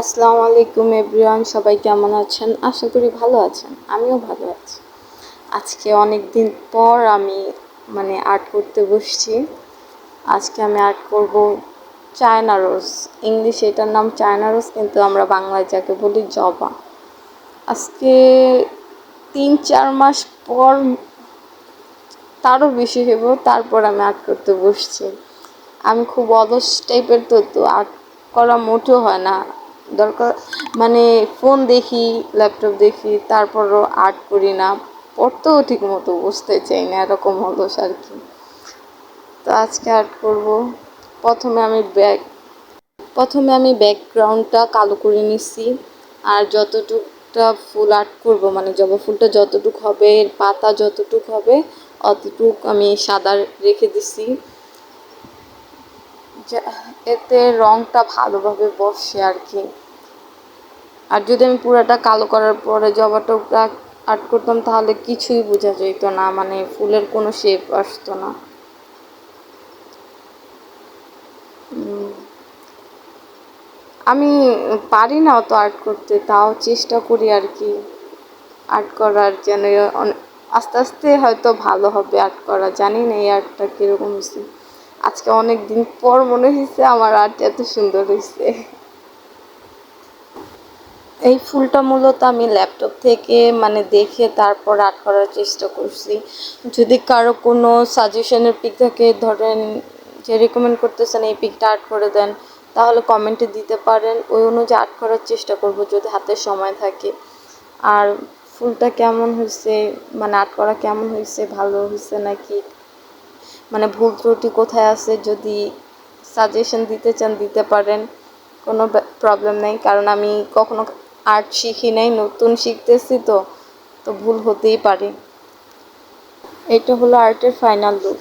আসসালামু আলাইকুম এভরিওয়ান, সবাই কেমন আছেন? আশা করি ভালো আছেন, আমিও ভালো আছি। আজকে অনেক দিন পর আমি মানে আর্ট করতে বসছি। আজকে আমি আর্ট করব চায়না রোজ। ইংলিশে এটার নাম চায়না রোজ, কিন্তু আমরা বাংলায় যাকে বলি জবা। আজকে তিন চার মাস পর তারও বেশি হইব, তারপর আমি আর্ট করতে বসছি। আমি খুব অলস টাইপের তো তো আর্ট করা মোটেও হয় না। দরকার মানে ফোন দেখি ল্যাপটপ দেখি, তারপরও আর্ট করি না। পড়তেও ঠিক মতো বসতে চাই না, এরকম অলস আর কি। তো আজকে আর্ট করব। প্রথমে আমি ব্যাক প্রথমে আমি ব্যাকগ্রাউন্ডটা কালো করে নিচ্ছি আর যতটুকটা ফুল আর্ট করব মানে জবা ফুলটা যতটুক হবে, পাতা যতটুক হবে, অতটুক আমি সাদা রেখে দিছি। এতে রংটা ভালোভাবে বসে আর কি। আর যদি আমি পুরাটা কালো করার পরে জবাটা আর্ট করতাম, তাহলে কিছুই বোঝা যেত না মানে ফুলের কোনো শেপ আসতো না। আমি পারি না অত আর্ট করতে, তাও চেষ্টা করি আর কি। আর্ট করার যেন আস্তে আস্তে হয়তো ভালো হবে আর্ট করা, জানি না এই আর্টটা কীরকম হয়েছে আজকে অনেক দিন পর মনে হয়েছে আমার আর্ট এত সুন্দর হয়েছে এই ফুলটা মূলত আমি ল্যাপটপ থেকে মানে দেখে তারপর আর্ট করার চেষ্টা করছি। যদি কারও কোনো সাজেশনের পিক থাকে, ধরেন যে রেকমেন্ড করতেছেন এই পিকটা আর্ট করে দেন, তাহলে কমেন্টে দিতে পারেন। ওই অনুযায়ী আর্ট করার চেষ্টা করব যদি হাতে সময় থাকে। আর ফুলটা কেমন হয়েছে মানে আর্ট করা কেমন হয়েছে, ভালো হয়েছে নাকি? মানে ভুল ত্রুটি কোথায় আছে? যদি সাজেশন দিতে চান, দিতে পারেন। কোনো প্রবলেম নেই। কারণ আমি কখনো আর্ট শিখি নাই, নতুন শিখতেছি তো তো ভুল হতেই পারে। এটা হলো আর্টের ফাইনাল লুক